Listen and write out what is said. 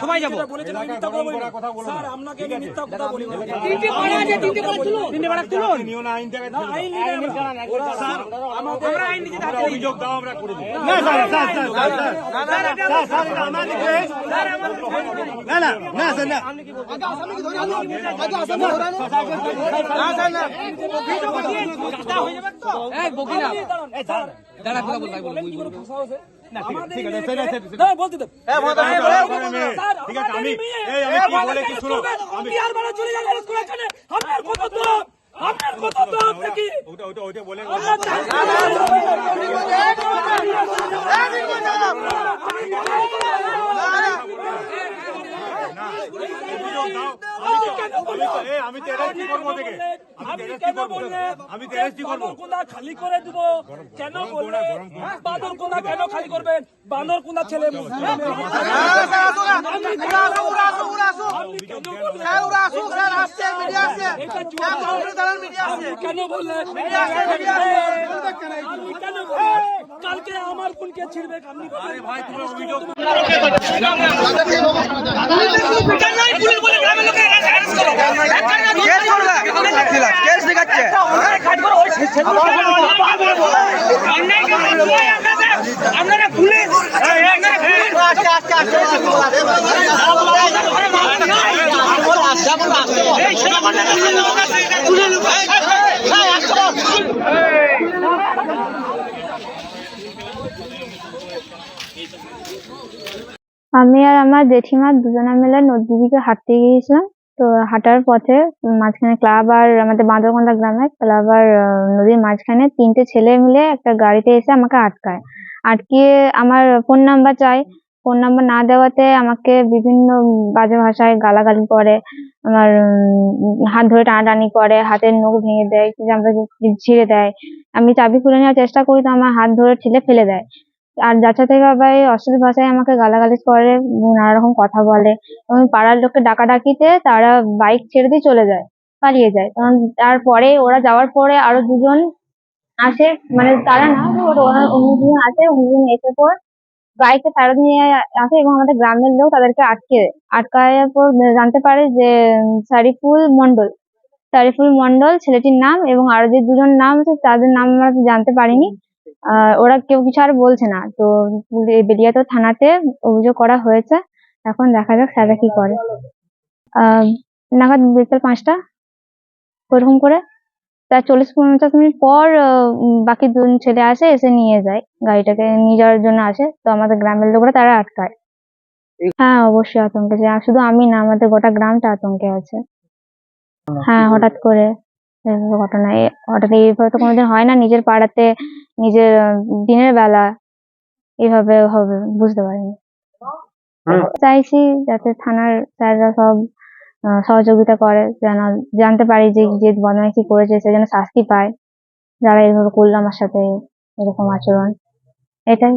সবাই যাব কথা না। স্যার আপনাকে মিথ্যা কথা বলি তিনটে পাড়া আছে তিনটে পাড়া তুলুন তিনটে পাড়া তুলুন না, আইন নিয়ে যাবে স্যার আমরা আইন নিতে থাকতে অভিযোগ দাও আমরা করে দেবো না sir sir sir sir sir sir sir আমাদের কেস। না না না স্যার না এই বকি না কথা তাই বল কি করে ভাষা আছে? আমাদের ঠিক আছে, মেয়েকে- ঠিক আছে, ঠিক আছে। দাঁড়া, বলতে দাও। এ, বলতে দাও, স্যার, বলতে দাও, স্যার, ঠিক আছে, আমি- আমাদেরই মেয়ে। এই, আমি কি বলে যাব স্কুল এখানে। আপনার কত দম? নাকি? ওটা ওটা ওটা বলে আপনার চাকরি- অভিযোগ দাও। আমি তো- আমি তো এই, আমি তো arrest ই করব ওদেরকে। আমি তো আপনি arrest ই কেন বললেন? আমি তো arrest ই করব। বাঁদরকুন্দা খালি করে দিব কেন বললেন বাঁদরকুন্দা কেন খালি করবেন বাঁদরকুন্দা ছেলে কেন বললেন? কালকে আমার বোনকে ছিড়বে আপনি ভাই তোমার অভিযোগ আমি আর আমার জেঠিমা দুজনে মিলে নদীর দিকে হাঁটতে গিয়েছিলাম। তো হাঁটার পথে মাঝখানে ক্লাব আর আমাদের বাঁদরকন্দা গ্রামে ক্লাব আর নদীর মাঝখানে তিনটে ছেলে মিলে একটা গাড়িতে এসে আমাকে আটকায়। আটকিয়ে আমার ফোন নাম্বার চাই। ফোন নাম্বার না দেওয়াতে আমাকে বিভিন্ন বাজে ভাষায় গালাগালি করে, আমার হাত ধরে টানাটানি করে, হাতের নখ ভেঙে দেয় জামাটা ছিঁড়ে দেয়। আমি চাবি খুলে নেওয়ার চেষ্টা করি তো আমার হাত ধরে ঠেলে ফেলে দেয়। আর আবার এই অশ্লীল ভাষায় আমাকে গালাগালি করে, নানা রকম কথা বলে। এবং পাড়ার লোককে ডাকাডাকিতে তারা বাইক ছেড়ে দিয়ে চলে যায়, পালিয়ে যায়। কারণ তারপরে ওরা যাওয়ার পরে আরও দুজন আসে মানে তারা না, ওরা ওরা- অন্য দুজন আসে, অন্য দুজন এসে পর বাইকে ফেরত নিয়ে আসে এবং আমাদের গ্রামের লোক তাদেরকে আটকে আটকানোর পর জানতে পারে যে সারিফুল মন্ডল সারিফুল মন্ডল ছেলেটির নাম এবং আরও যে দুজন নাম আছে তাদের নাম আমরা জানতে পারিনি। ওরা কেউ কিছু আর বলছে না। তো বেলিয়াতো থানাতে অভিযোগ করা হয়েছে। এখন দেখা যাক স্যাররা কি করে। নাগাদ বিকেল পাঁচটা ওরকম করে। তার চল্লিশ পঞ্চাশ মিনিট পর বাকি দুজন ছেলে আসে এসে নিয়ে যায়। গাড়িটাকে নিয়ে যাওয়ার জন্য আসে। তো আমাদের গ্রামের লোকরা তারা আটকায়। হ্যাঁ অবশ্যই আতঙ্কে আছে আর শুধু আমি না আমাদের গোটা গ্রামটা আতঙ্কে আছে। হ্যাঁ হঠাৎ করে। এরকম ঘটনা হঠাৎ এইভাবে তো কোনোদিন হয় না নিজের পাড়াতে নিজের দিনের বেলা। এভাবে হবে বুঝতে পারিনি। চাইছি যাতে থানার স্যাররা সব সহযোগিতা করে যেন জানতে পারি যে যে বদমাইশি করেছে সে যেন শাস্তি পায়। যারা এইভাবে করল আমার সাথে এরকম আচরণ। এটাই